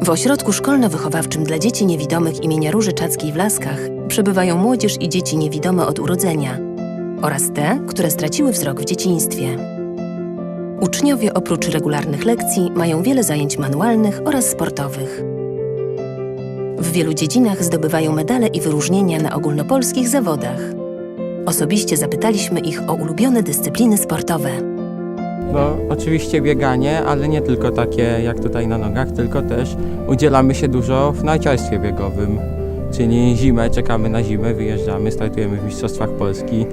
W ośrodku szkolno-wychowawczym dla dzieci niewidomych imienia Róży Czackiej w Laskach przebywają młodzież i dzieci niewidome od urodzenia oraz te, które straciły wzrok w dzieciństwie. Uczniowie oprócz regularnych lekcji mają wiele zajęć manualnych oraz sportowych. W wielu dziedzinach zdobywają medale i wyróżnienia na ogólnopolskich zawodach. Osobiście zapytaliśmy ich o ulubione dyscypliny sportowe. No, oczywiście bieganie, ale nie tylko takie jak tutaj na nogach, tylko też udzielamy się dużo w narciarstwie biegowym. Czyli zimę, czekamy na zimę, wyjeżdżamy, startujemy w Mistrzostwach Polski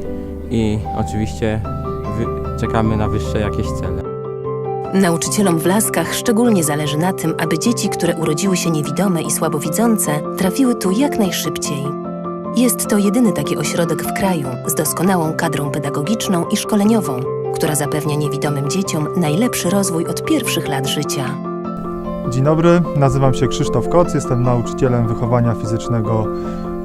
i oczywiście czekamy na wyższe jakieś cele. Nauczycielom w Laskach szczególnie zależy na tym, aby dzieci, które urodziły się niewidome i słabowidzące, trafiły tu jak najszybciej. Jest to jedyny taki ośrodek w kraju z doskonałą kadrą pedagogiczną i szkoleniową, która zapewnia niewidomym dzieciom najlepszy rozwój od pierwszych lat życia. Dzień dobry, nazywam się Krzysztof Koc, jestem nauczycielem wychowania fizycznego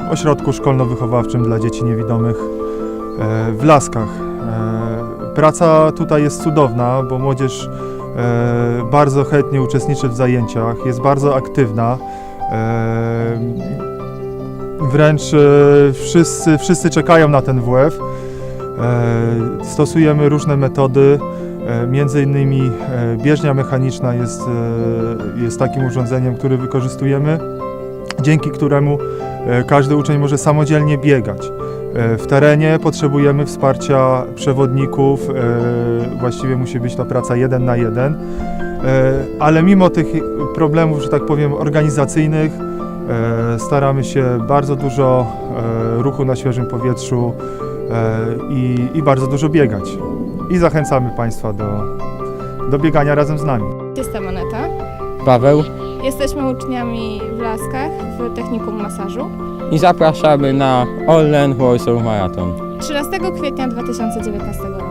w ośrodku szkolno-wychowawczym dla dzieci niewidomych e, w Laskach. E, Praca tutaj jest cudowna, bo młodzież e, bardzo chętnie uczestniczy w zajęciach, jest bardzo aktywna. Wręcz wszyscy, wszyscy czekają na ten WF. E, Stosujemy różne metody, E, Między innymi e, bieżnia mechaniczna jest, jest takim urządzeniem, który wykorzystujemy, dzięki któremu każdy uczeń może samodzielnie biegać. W terenie potrzebujemy wsparcia przewodników, właściwie musi być to praca jeden na jeden, ale mimo tych problemów, że tak powiem, organizacyjnych, staramy się bardzo dużo ruchu na świeżym powietrzu i, i bardzo dużo biegać i zachęcamy Państwa do, do biegania razem z nami. Jestem Aneta. Paweł Jesteśmy uczniami w Laskach w technikum masażu. i zapraszamy na Orlen Warsaw Marathon. 13 kwietnia 2019 roku.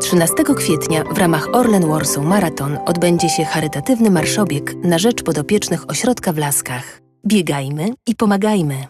13 kwietnia w ramach Orlen Warsaw Marathon odbędzie się charytatywny marszobieg na rzecz podopiecznych ośrodka w Laskach. Biegajmy i pomagajmy.